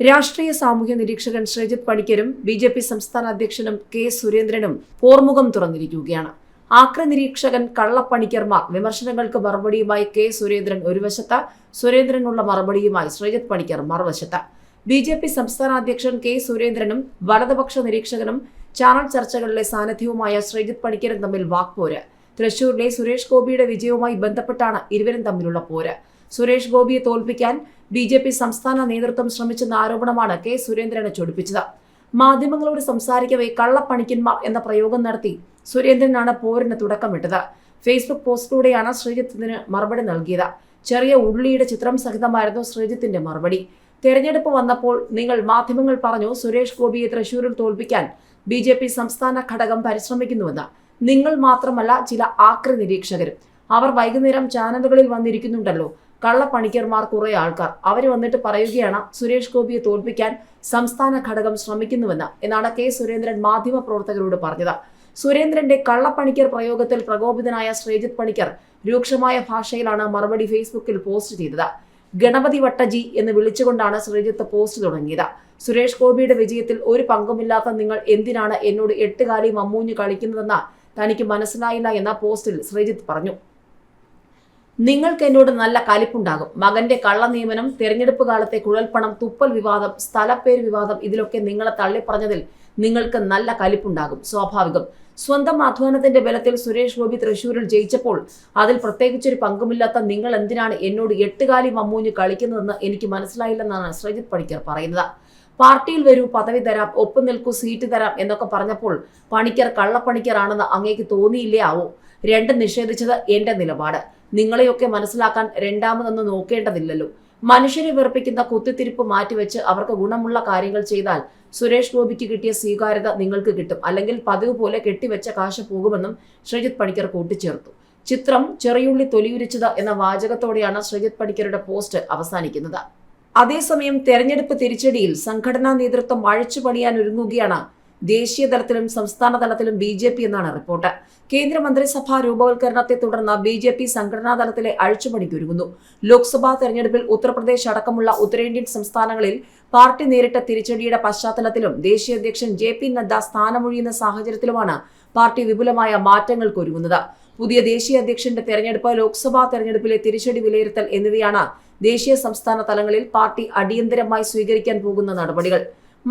രാഷ്ട്രീയ സാമൂഹ്യ നിരീക്ഷകൻ ശ്രീജിത് പണിക്കരും ബി ജെ പി സംസ്ഥാന അധ്യക്ഷനും കെ സുരേന്ദ്രനും പോർമുഖം തുറന്നിരിക്കുകയാണ്. ആക്ര നിരീക്ഷകൻ കള്ളപ്പണിക്കർമാർ വിമർശനങ്ങൾക്ക് മറുപടിയുമായി കെ സുരേന്ദ്രൻ ഒരു വശത്ത് സുരേന്ദ്രനുള്ള മറുപടിയുമായി ശ്രീജിത് പണിക്കർ മറുവശത്ത്. ബി ജെ പി സംസ്ഥാന അധ്യക്ഷൻ കെ സുരേന്ദ്രനും വലതുപക്ഷ നിരീക്ഷകനും ചാനൽ ചർച്ചകളിലെ സാന്നിധ്യവുമായ ശ്രീജിത് പണിക്കരും തമ്മിൽ വാക്പോര്. തൃശൂരിലെ സുരേഷ് ഗോപിയുടെ വിജയവുമായി ബന്ധപ്പെട്ടാണ് ഇരുവരും തമ്മിലുള്ള പോര്. സുരേഷ് ഗോപിയെ തോൽപ്പിക്കാൻ ബി ജെ പി സംസ്ഥാന നേതൃത്വം ശ്രമിച്ചെന്ന ആരോപണമാണ് കെ സുരേന്ദ്രനെ ചൊടിപ്പിച്ചത്. മാധ്യമങ്ങളോട് സംസാരിക്കവേ കള്ളപ്പണിക്കന്മാർ എന്ന പ്രയോഗം നടത്തി സുരേന്ദ്രനാണ് പോരിന് തുടക്കമിട്ടത്. ഫേസ്ബുക്ക് പോസ്റ്റിലൂടെയാണ് ശ്രീജിത്ത് ഇതിന് മറുപടി നൽകിയത്. ചെറിയ ഉള്ളിയുടെ ചിത്രം സഹിതമായിരുന്നു ശ്രീജിത്തിന്റെ മറുപടി. തെരഞ്ഞെടുപ്പ് വന്നപ്പോൾ നിങ്ങൾ മാധ്യമങ്ങൾ പറഞ്ഞു സുരേഷ് ഗോപിയെ തൃശൂരിൽ തോൽപ്പിക്കാൻ ബി ജെ പി സംസ്ഥാന ഘടകം പരിശ്രമിക്കുന്നുവെന്ന്. നിങ്ങൾ മാത്രമല്ല ചില ആക്രി നിരീക്ഷകരും. അവർ വൈകുന്നേരം ചാനലുകളിൽ വന്നിരിക്കുന്നുണ്ടല്ലോ. കള്ളപ്പണിക്കർമാർ കുറെ ആൾക്കാർ. അവർ വന്നിട്ട് പറയുകയാണ് സുരേഷ് ഗോപിയെ തോൽപ്പിക്കാൻ സംസ്ഥാന ഘടകം ശ്രമിക്കുന്നുവെന്ന് എന്നാണ് കെ സുരേന്ദ്രൻ മാധ്യമ പ്രവർത്തകരോട് പറഞ്ഞത്. സുരേന്ദ്രന്റെ കള്ളപ്പണിക്കർ പ്രയോഗത്തിൽ പ്രകോപിതനായ ശ്രീജിത് പണിക്കർ രൂക്ഷമായ ഭാഷയിലാണ് മറുപടി ഫേസ്ബുക്കിൽ പോസ്റ്റ് ചെയ്തത്. ഗണപതി വട്ടജി എന്ന് വിളിച്ചുകൊണ്ടാണ് ശ്രീജിത്ത് പോസ്റ്റ് തുടങ്ങിയത്. സുരേഷ് ഗോപിയുടെ വിജയത്തിൽ ഒരു പങ്കുമില്ലാത്ത നിങ്ങൾ എന്തിനാണ് എന്നോട് എട്ടുകാലി മമ്മൂഞ്ഞ് കളിക്കുന്നതെന്ന് തനിക്ക് മനസ്സിലായില്ല എന്ന പോസ്റ്റിൽ ശ്രീജിത്ത് പറഞ്ഞു. നിങ്ങൾക്ക് എന്നോട് നല്ല കലിപ്പുണ്ടാകും. മകന്റെ കള്ള നിയമനം തെരഞ്ഞെടുപ്പ് കാലത്തെ കുഴൽപ്പണം തുപ്പൽ വിവാദം സ്ഥലപ്പേര് വിവാദം ഇതിലൊക്കെ നിങ്ങളെ തള്ളിപ്പറഞ്ഞതിൽ നിങ്ങൾക്ക് നല്ല കലിപ്പുണ്ടാകും. സ്വാഭാവികം. സ്വന്തം അധ്വാനത്തിന്റെ ബലത്തിൽ സുരേഷ് ഗോപി തൃശൂരിൽ ജയിച്ചപ്പോൾ അതിൽ പ്രത്യേകിച്ചൊരു പങ്കുമില്ലാത്ത നിങ്ങൾ എന്തിനാണ് എന്നോട് എട്ടുകാലി മമ്മൂഞ്ഞ് കളിക്കുന്നതെന്ന് എനിക്ക് മനസ്സിലായില്ലെന്നാണ് ശ്രീജിത് പണിക്കർ പറയുന്നത്. പാർട്ടിയിൽ വരൂ പദവി തരാം ഒപ്പം നിൽക്കൂ സീറ്റ് തരാം എന്നൊക്കെ പറഞ്ഞപ്പോൾ പണിക്കർ കള്ളപ്പണിക്കറാണെന്ന് അങ്ങേക്ക് തോന്നിയില്ലേ ആവോ? രണ്ടും നിഷേധിച്ചത് എന്റെ നിലപാട്. നിങ്ങളെയൊക്കെ മനസ്സിലാക്കാൻ രണ്ടാമതൊന്ന് നോക്കേണ്ടതില്ലല്ലോ. മനുഷ്യരെ വെറുപ്പിക്കുന്ന കുത്തിത്തിരിപ്പ് മാറ്റിവെച്ച് അവർക്ക് ഗുണമുള്ള കാര്യങ്ങൾ ചെയ്താൽ സുരേഷ് ഗോപിക്ക് കിട്ടിയ സ്വീകാര്യത നിങ്ങൾക്ക് കിട്ടും. അല്ലെങ്കിൽ പതിവ് പോലെ കെട്ടിവെച്ച കാശ് പോകുമെന്നും ശ്രീജിത് പണിക്കർ കൂട്ടിച്ചേർത്തു. ചിത്രം ചെറിയുള്ളി തൊലിയുരിച്ചത് എന്ന വാചകത്തോടെയാണ് ശ്രീജിത് പണിക്കരുടെ പോസ്റ്റ് അവസാനിക്കുന്നത്. അതേസമയം തെരഞ്ഞെടുപ്പ് തിരിച്ചടിയിൽ സംഘടനാ നേതൃത്വം അഴിച്ചുപണിയാൻ ഒരുങ്ങുകയാണ് ദേശീയ തലത്തിലും സംസ്ഥാന തലത്തിലും ബി ജെ പി എന്നാണ് റിപ്പോർട്ട്. കേന്ദ്രമന്ത്രിസഭാ രൂപവൽക്കരണത്തെ തുടർന്ന് ബി ജെ പി സംഘടനാ തലത്തിലെ അഴിച്ചുപണിക്കൊരുങ്ങുന്നു ലോക്സഭാ തെരഞ്ഞെടുപ്പിൽ ഉത്തർപ്രദേശ് അടക്കമുള്ള ഉത്തരേന്ത്യൻ സംസ്ഥാനങ്ങളിൽ പാർട്ടി നേരിട്ട തിരിച്ചടിയുടെ പശ്ചാത്തലത്തിലും ദേശീയ അധ്യക്ഷൻ ജെ പി നദ്ദ സ്ഥാനമൊഴിയുന്ന സാഹചര്യത്തിലുമാണ് പാർട്ടി വിപുലമായ മാറ്റങ്ങൾക്കൊരുങ്ങുന്നത് പുതിയ ദേശീയ അധ്യക്ഷന്റെ തെരഞ്ഞെടുപ്പ് ലോക്സഭാ തെരഞ്ഞെടുപ്പിലെ തിരിച്ചടി വിലയിരുത്തൽ എന്നിവയാണ് ദേശീയ സംസ്ഥാന തലങ്ങളിൽ പാർട്ടി അടിയന്തരമായി സ്വീകരിക്കാൻ പോകുന്ന നടപടികൾ.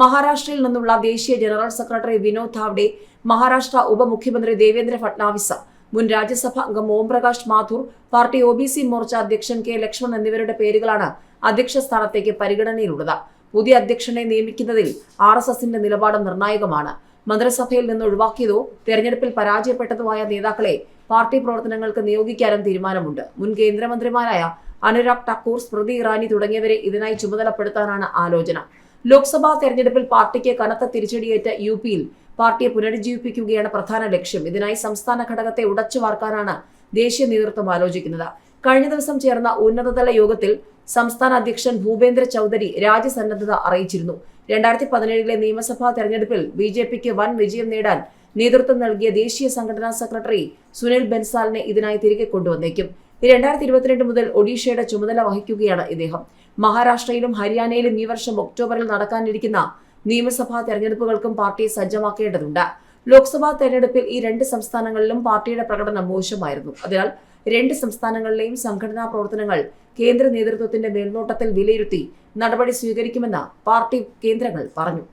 മഹാരാഷ്ട്രയിൽ നിന്നുള്ള ദേശീയ ജനറൽ സെക്രട്ടറി വിനോദ് ധാവ്ഡെ മഹാരാഷ്ട്ര ഉപമുഖ്യമന്ത്രി ദേവേന്ദ്ര ഫട്നാവിസ മുൻ രാജ്യസഭാ അംഗം Omprakash Mathur party O B C Morcha അധ്യക്ഷൻ കെ ലക്ഷ്മൺ എന്നിവരുടെ പേരുകളാണ് അധ്യക്ഷ സ്ഥാനത്തേക്ക് പരിഗണനയിലുള്ളത്. പുതിയ അധ്യക്ഷനെ നിയമിക്കുന്നതിൽ ആർ എസ് എസിന്റെ നിലപാട് നിർണായകമാണ്. മന്ത്രിസഭയിൽ നിന്ന് ഒഴിവാക്കിയതോ തെരഞ്ഞെടുപ്പിൽ പരാജയപ്പെട്ടതുമായ നേതാക്കളെ പാർട്ടി പ്രവർത്തനങ്ങൾക്ക് നിയോഗിക്കാനും തീരുമാനമുണ്ട്. മുൻ കേന്ദ്രമന്ത്രിമാരായ അനുരാഗ് ഠാക്കൂർ സ്മൃതി ഇറാനി തുടങ്ങിയവരെ ഇതിനായി ചുമതലപ്പെടുത്താനാണ് ആലോചന. ലോക്സഭാ തെരഞ്ഞെടുപ്പിൽ പാർട്ടിക്ക് കനത്ത തിരിച്ചടിയേറ്റ യു പിയിൽ പാർട്ടിയെ പുനരുജ്ജീവിപ്പിക്കുകയാണ് പ്രധാന ലക്ഷ്യം. ഇതിനായി സംസ്ഥാന ഘടകത്തെ ഉടച്ചു വാർക്കാനാണ് ദേശീയ നേതൃത്വം ആലോചിക്കുന്നത്. കഴിഞ്ഞ ദിവസം ചേർന്ന ഉന്നതതല യോഗത്തിൽ സംസ്ഥാന അധ്യക്ഷൻ ഭൂപേന്ദ്ര ചൌധരി രാജ്യസന്നദ്ധത അറിയിച്ചിരുന്നു. രണ്ടായിരത്തി പതിനേഴിലെ നിയമസഭാ തെരഞ്ഞെടുപ്പിൽ ബി ജെ പിക്ക് വൻ വിജയം നേടാൻ നേതൃത്വം നൽകിയ ദേശീയ സംഘടനാ സെക്രട്ടറി സുനിൽ ബൻസാലിനെ ഇതിനായി തിരികെ കൊണ്ടുവന്നേക്കും. രണ്ടായിരത്തി ഇരുപത്തിരണ്ട് മുതൽ ഒഡീഷയുടെ ചുമതല വഹിക്കുകയാണ് ഇദ്ദേഹം. മഹാരാഷ്ട്രയിലും ഹരിയാനയിലും ഈ വർഷം ഒക്ടോബറിൽ നടക്കാനിരിക്കുന്ന നിയമസഭാ തെരഞ്ഞെടുപ്പുകൾക്കും പാർട്ടിയെ സജ്ജമാക്കേണ്ടതുണ്ട്. ലോക്സഭാ തെരഞ്ഞെടുപ്പിൽ ഈ രണ്ട് സംസ്ഥാനങ്ങളിലും പാർട്ടിയുടെ പ്രകടനം മോശമായിരുന്നു. അതിനാൽ രണ്ട് സംസ്ഥാനങ്ങളിലെയും സംഘടനാ പ്രവർത്തനങ്ങൾ കേന്ദ്ര നേതൃത്വത്തിന്റെ മേൽനോട്ടത്തിൽ വിലയിരുത്തി നടപടി സ്വീകരിക്കുമെന്ന് പാർട്ടി കേന്ദ്രങ്ങൾ പറഞ്ഞു.